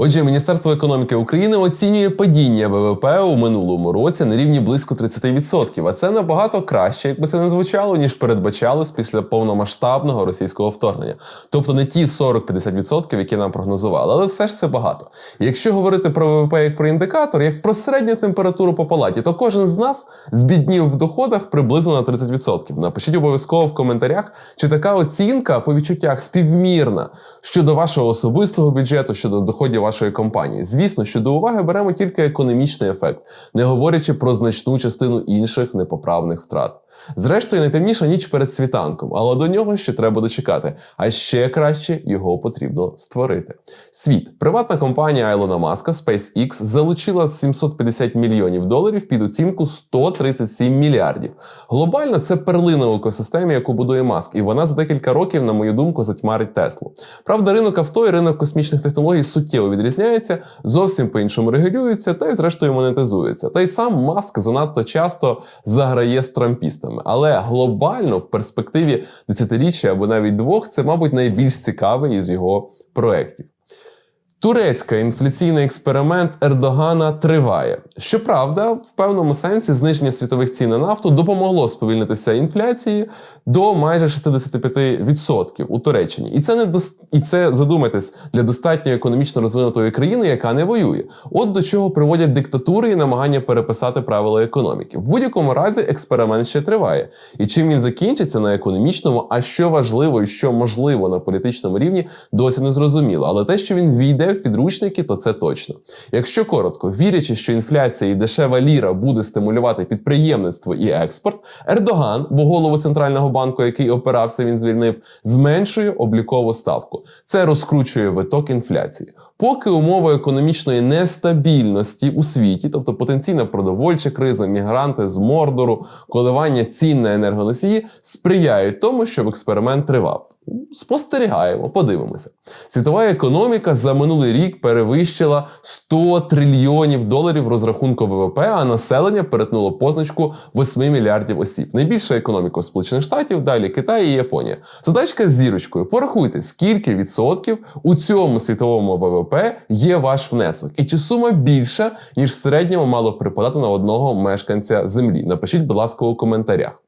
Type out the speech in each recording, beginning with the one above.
Отже, Міністерство економіки України оцінює падіння ВВП у минулому році на рівні близько 30%, а це набагато краще, якби це не звучало, ніж передбачалось після повномасштабного російського вторгнення. Тобто не ті 40-50%, які нам прогнозували, але все ж це багато. Якщо говорити про ВВП як про індикатор, як про середню температуру по палаті, то кожен з нас збіднів в доходах приблизно на 30%. Напишіть обов'язково в коментарях, чи така оцінка по відчуттях співмірна щодо вашого особистого бюджету, щодо доходів вашої компанії. Звісно, що до уваги беремо тільки економічний ефект, не говорячи про значну частину інших непоправних втрат. Зрештою, найтемніша ніч перед світанком, але до нього ще треба дочекати. А ще краще його потрібно створити. Світ, приватна компанія Айлона Маска SpaceX залучила 750 мільйонів доларів під оцінку 137 мільярдів. Глобально це перлина в екосистемі, яку будує Маск, і вона за декілька років, на мою думку, затьмарить Теслу. Правда, ринок авто і ринок космічних технологій суттєво відрізняється, зовсім по-іншому регулюється та й зрештою монетизується. Та й сам Маск занадто часто заграє з трампістами. Але глобально, в перспективі десятиріччя або навіть двох, це, мабуть, найбільш цікавий із його проєктів. Турецький інфляційний експеримент Ердогана триває. Щоправда, в певному сенсі зниження світових цін на нафту допомогло сповільнитися інфляції до майже 65% у Туреччині. І це не дос... і це задумайтесь для достатньо економічно розвинутої країни, яка не воює. От до чого приводять диктатури і намагання переписати правила економіки. В будь-якому разі експеримент ще триває. І чим він закінчиться на економічному, а що важливо і що можливо на політичному рівні, досі не зрозуміло. Але те, що він війде в підручники, то це точно. Якщо коротко, вірячи, що інфляція і дешева ліра буде стимулювати підприємництво і експорт, Ердоган, бо голову центрального банку, який опирався, він звільнив, зменшує облікову ставку. Це розкручує виток інфляції. Поки умови економічної нестабільності у світі, тобто потенційна продовольча криза, мігранти з мордору, коливання цін на енергоносії, сприяють тому, щоб експеримент тривав. Спостерігаємо, подивимося. Світова економіка за минулий рік перевищила 100 трильйонів доларів розрахунку ВВП, а населення перетнуло позначку 8 мільярдів осіб. Найбільша економіка Сполучених Штатів, далі Китай і Японія. Задачка з зірочкою. Порахуйте, скільки відсотків у цьому світовому ВВП є ваш внесок, і чи сума більша, ніж в середньому мало припадати на одного мешканця землі. Напишіть, будь ласка, у коментарях.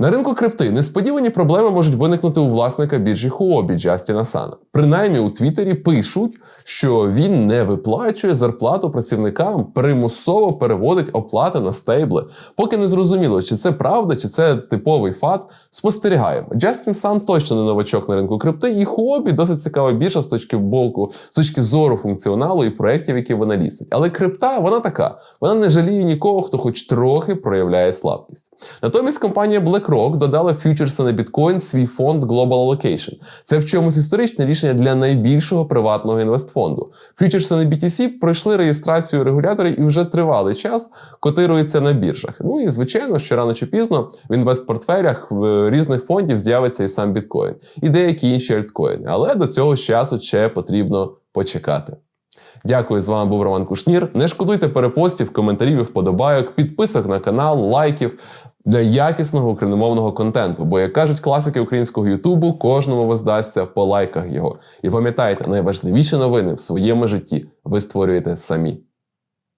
На ринку крипти несподівані проблеми можуть виникнути у власника біржі Huobi Джастіна Сана. Принаймні у Твіттері пишуть, що він не виплачує зарплату працівникам, примусово переводить оплати на стейбли. Поки не зрозуміло, чи це правда, чи це типовий факт. Спостерігаємо. Джастін Сан точно не новачок на ринку крипти, і Huobi досить цікава біржа з точки боку, з точки зору функціоналу і проєктів, які вона лістить. Але крипта вона така. Вона не жаліє нікого, хто хоч трохи проявляє слабкість. Натомість компанія BlackRock додала фьючерси на біткоін свій фонд Global Allocation. Це в чомусь історичне рішення для найбільшого приватного інвестфонду. Фьючерси на BTC пройшли реєстрацію регуляторів і вже тривалий час котируються на біржах. Ну і звичайно, що рано чи пізно в інвестпортфелях в різних фондів з'явиться і сам біткоін, і деякі інші альткоїни. Але до цього часу ще потрібно почекати. Дякую, з вами був Роман Кушнір. Не шкодуйте перепостів, коментарів, і вподобайок, підписок на канал, лайків для якісного україномовного контенту. Бо, як кажуть класики українського Ютубу, кожному воздасться по лайках його. І пам'ятайте, найважливіші новини в своєму житті ви створюєте самі.